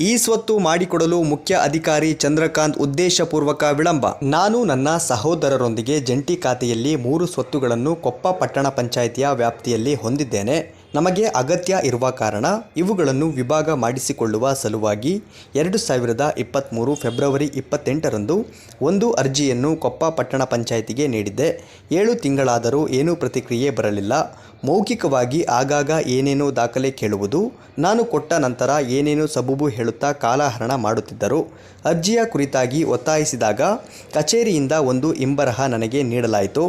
ಈ ಸ್ವತ್ತು ಮಾಡಿಕೊಡಲು ಮುಖ್ಯ ಅಧಿಕಾರಿ ಚಂದ್ರಕಾಂತ್ ಉದ್ದೇಶಪೂರ್ವಕ ವಿಳಂಬ. ನಾನು ನನ್ನ ಸಹೋದರರೊಂದಿಗೆ ಜಂಟಿ ಖಾತೆಯಲ್ಲಿ ಮೂರು ಸ್ವತ್ತುಗಳನ್ನು ಕೊಪ್ಪ ಪಟ್ಟಣ ಪಂಚಾಯಿತಿಯ ವ್ಯಾಪ್ತಿಯಲ್ಲಿ ಹೊಂದಿದ್ದೇನೆ. ನಮಗೆ ಅಗತ್ಯ ಇರುವ ಕಾರಣ ಇವುಗಳನ್ನು ವಿಭಾಗ ಮಾಡಿಸಿಕೊಳ್ಳುವ ಸಲುವಾಗಿ ಎರಡು ಸಾವಿರದ ಇಪ್ಪತ್ತ್ಮೂರು ಫೆಬ್ರವರಿ ಇಪ್ಪತ್ತೆಂಟರಂದು ಒಂದು ಅರ್ಜಿಯನ್ನು ಕೊಪ್ಪ ಪಟ್ಟಣ ಪಂಚಾಯಿತಿಗೆ ನೀಡಿದ್ದೆ. ಏಳು ತಿಂಗಳಾದರೂ ಏನೂ ಪ್ರತಿಕ್ರಿಯೆ ಬರಲಿಲ್ಲ. ಮೌಖಿಕವಾಗಿ ಆಗಾಗ ಏನೇನೋ ದಾಖಲೆ ಕೇಳುವುದು, ನಾನು ಕೊಟ್ಟ ನಂತರ ಏನೇನೋ ಸಬೂಬು ಹೇಳುತ್ತಾ ಕಾಲಹರಣ ಮಾಡುತ್ತಿದ್ದರು. ಅರ್ಜಿಯ ಕುರಿತಾಗಿ ಒತ್ತಾಯಿಸಿದಾಗ ಕಚೇರಿಯಿಂದ ಒಂದು ಇಂಬರಹ ನನಗೆ ನೀಡಲಾಯಿತು.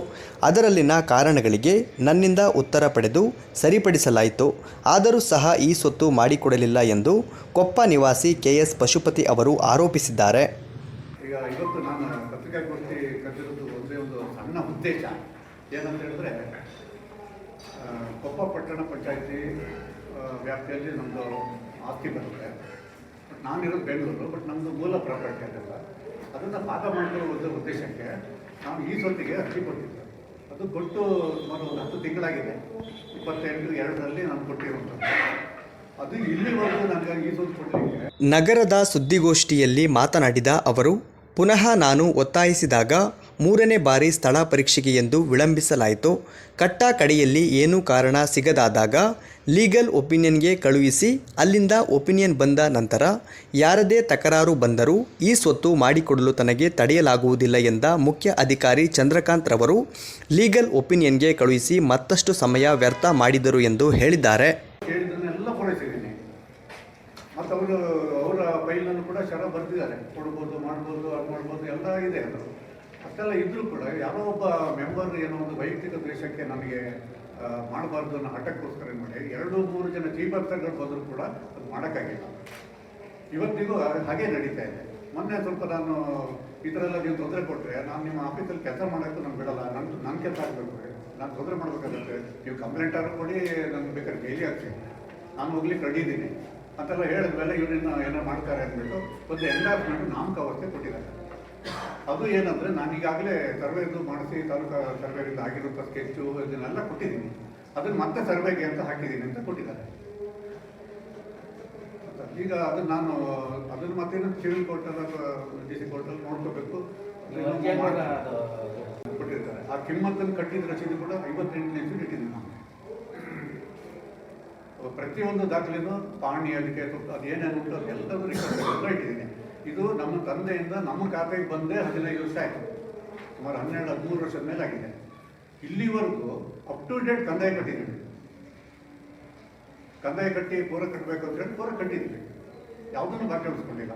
ಅದರಲ್ಲಿನ ಕಾರಣಗಳಿಗೆ ನನ್ನಿಂದ ಉತ್ತರ ಪಡೆದು ಸರಿಪಡಿಸಲಾಯಿತು. ಆದರೂ ಸಹ ಈ ಸೊತ್ತು ಮಾಡಿಕೊಡಲಿಲ್ಲ ಎಂದು ಕೊಪ್ಪ ನಿವಾಸಿ ಕೆ ಎಸ್ ಪಶುಪತಿ ಅವರು ಆರೋಪಿಸಿದ್ದಾರೆ. ಈಗ ಇವತ್ತು ನಾನು ಪತ್ರಿಕಾಗೋಷ್ಠಿ ಕರೆದಿರೋದು ಒಂದೇ ಒಂದು ಸಣ್ಣ ಉದ್ದೇಶ. ಏನಂತ ಹೇಳಿದ್ರೆ ಕೊಪ್ಪ ಪಟ್ಟಣ ಪಂಚಾಯತಿ ವ್ಯಾಪ್ತಿಯಲ್ಲಿ ನಮ್ಮದು ಆಸ್ತಿ ಬರುತ್ತೆ. ಬಟ್ ನಾನಿರೋದು ಬೆಂಗಳೂರು, ಬಟ್ ನಮ್ಮದು ಮೂಲ ಪ್ರಾಪರ್ಟಿ ಅದೆಲ್ಲ. ಅದನ್ನು ಭಾಗ ಮಾಡಿಕೊಳ್ಳುವ ಒಂದು ಉದ್ದೇಶಕ್ಕೆ ನಾವು ಈ ಸೊತ್ತಿಗೆ ಅರ್ಜಿ ಕೊಟ್ಟಿದ್ದೆ ಅದು ಕೊಟ್ಟು ಸುಮಾರು ಒಂದು ಹತ್ತು ತಿಂಗಳಾಗಿದೆ. ಇಪ್ಪತ್ತೆಂಟು, ಎರಡರಲ್ಲಿ ನಾನು ಕೊಟ್ಟಿರುವಂಥದ್ದು. ಅದು ಇಲ್ಲಿವರೆಗೂ ನನಗೆ ಈ ಸೊತ್ತು ಕೊಡಲಿಕ್ಕೆ ನಗರದ ಸುದ್ದಿಗೋಷ್ಠಿಯಲ್ಲಿ ಮಾತನಾಡಿದ ಅವರು, ಪುನಃ ನಾನು ಒತ್ತಾಯಿಸಿದಾಗ ಮೂರನೇ ಬಾರಿ ಸ್ಥಳ ಪರೀಕ್ಷೆಗೆ ಎಂದು ವಿಳಂಬಿಸಲಾಯಿತು. ಕಟ್ಟ ಕಡೆಯಲ್ಲಿ ಏನೂ ಕಾರಣ ಸಿಗದಾದಾಗ ಲೀಗಲ್ ಒಪಿನಿಯನ್ಗೆ ಕಳುಹಿಸಿ ಅಲ್ಲಿಂದ ಒಪಿನಿಯನ್ ಬಂದ ನಂತರ ಯಾರದೇ ತಕರಾರು ಬಂದರೂ ಈ ಸ್ವತ್ತು ಮಾಡಿಕೊಡಲು ತನಗೆ ತಡೆಯಲಾಗುವುದಿಲ್ಲ ಎಂದ ಮುಖ್ಯ ಅಧಿಕಾರಿ ಚಂದ್ರಕಾಂತ್ ರವರು ಲೀಗಲ್ ಒಪಿನಿಯನ್ಗೆ ಕಳುಹಿಸಿ ಮತ್ತಷ್ಟು ಸಮಯ ವ್ಯರ್ಥ ಮಾಡಿದರು ಎಂದು ಹೇಳಿದ್ದಾರೆ. ಮತ್ತು ಅವರು ಅವರ ಫೈಲನ್ನು ಕೂಡ ಶರ ಬರ್ತಿದ್ದಾರೆ. ಕೊಡ್ಬೋದು, ಮಾಡ್ಬೋದು ಅದು ಎಲ್ಲ ಇದೆ ಅದು. ಅಷ್ಟೆಲ್ಲ ಇದ್ರೂ ಕೂಡ ಯಾರೋ ಒಬ್ಬ ಮೆಂಬರ್ ಏನೋ ಒಂದು ವೈಯಕ್ತಿಕ ದ್ವೇಷಕ್ಕೆ ನನಗೆ ಆ, ಮಾಡಬಾರ್ದು ಅನ್ನೋ ಹಠಕ್ಕೋಸ್ಕರ ಏನು ಮಾಡಿ ಎರಡು ಮೂರು ಜನ ಆಫೀಸರ್ಗಳು ಬಂದರೂ ಕೂಡ ಅದು ಮಾಡೋಕ್ಕಾಗಿಲ್ಲ. ಇವತ್ತಿಗೂ ಹಾಗೆ- ನಡೀತಾ ಇದೆ. ಮೊನ್ನೆ ಸ್ವಲ್ಪ ನಾನು ಈ ಥರ ಎಲ್ಲ ನೀವು ತೊಂದರೆ ಕೊಟ್ಟರೆ ನಾನು ನಿಮ್ಮ ಆಫೀಸಲ್ಲಿ ಕೆಲಸ ಮಾಡೋಕ್ಕೂ ನಾನು ಬಿಡಲ್ಲ ನನ್ನ ನನ್ನ ಕೆಲಸ ಆಗಬೇಕು. ನಾನು ತೊಂದರೆ ಮಾಡಬೇಕಾಗುತ್ತೆ. ನೀವು ಕಂಪ್ಲೇಂಟ್ ಆದ್ರೂ ಕೊಡಿ ನನಗೆ ಬೇಕಾದ್ರೆ ಬೇಲಿ ಹಾಕ್ತೀನಿ ನಾನು ಹೋಗ್ಲಿಕ್ಕೆ ಕಡಿದ್ದೀನಿ ಅಂತೆಲ್ಲ ಹೇಳಿದ್ಮೇಲೆ ಇವ್ರನ್ನ ಏನೋ ಮಾಡ್ತಾರೆ ಅಂದ್ಬಿಟ್ಟು ಒಂದು ಎಂಡಾರ್ಸ್ಮೆಂಟ್ ನಾಮಕ ಅವಸ್ಥೆ ಕೊಟ್ಟಿದ್ದಾರೆ. ಅದು ಏನಂದರೆ ನಾನು ಈಗಾಗಲೇ ಸರ್ವೆದು ಮಾಡಿಸಿ ತಾಲೂಕು ಸರ್ವೆಯಿಂದ ಆಗಿರುವಂಥ ಸ್ಕೆಚ್ಚು ಇದನ್ನೆಲ್ಲ ಕೊಟ್ಟಿದ್ದೀನಿ. ಅದನ್ನು ಮತ್ತೆ ಸರ್ವೆಗೆ ಅಂತ ಹಾಕಿದ್ದೀನಿ ಅಂತ ಕೊಟ್ಟಿದ್ದಾರೆ. ಈಗ ಅದನ್ನ ನಾನು ಅದನ್ನ ಮತ್ತೇನು ಸಿವಿಲ್ ಕೋರ್ಟಲ್ಲ ಡಿ ಸಿ ಕೋರ್ಟಲ್ಲಿ ನೋಡ್ಕೋಬೇಕು. ಕೊಟ್ಟಿರ್ತಾರೆ. ಆ ಕಿಮ್ಮತ್ತನ್ನು ಕಟ್ಟಿದ ರಸೀದಿ ಕೂಡ ಐವತ್ತೆಂಟನೇ ಇಂಚು ಇಟ್ಟಿದ್ದೀನಿ ನಾನು. ಪ್ರತಿಯೊಂದು ದಾಖಲೆನೂ ಪಾಣಿ ಅದಕ್ಕೆ ಅದು ಅದೇನೇನು ಉಂಟು ಅದೆಲ್ಲದೂ record ಎಲ್ಲ ಇಟ್ಟಿದ್ದೀನಿ. ಇದು ನಮ್ಮ ತಂದೆಯಿಂದ ನಮ್ಮ ಖಾತೆಗೆ ಬಂದೇ ಹದಿನೈದು ವರ್ಷ ಆಯಿತು. ಸುಮಾರು ಹನ್ನೆರಡು, ಹದಿಮೂರು ವರ್ಷದ ಮೇಲೆ ಆಗಿದೆ. ಇಲ್ಲಿವರೆಗೂ ಅಪ್ ಟು ಡೇಟ್ ಕಂದಾಯ ಕಟ್ಟಿದ್ದೀನಿ ಕಂದಾಯ ಕಟ್ಟಿ ಪೂರ ಕಟ್ಟಬೇಕು ಅಂತ ಹೇಳಿ ಪೂರ ಕಟ್ಟಿದ್ವಿ ಯಾವುದನ್ನು ಬಾಕಿ ಉಳಿಸ್ಕೊಂಡಿಲ್ಲ.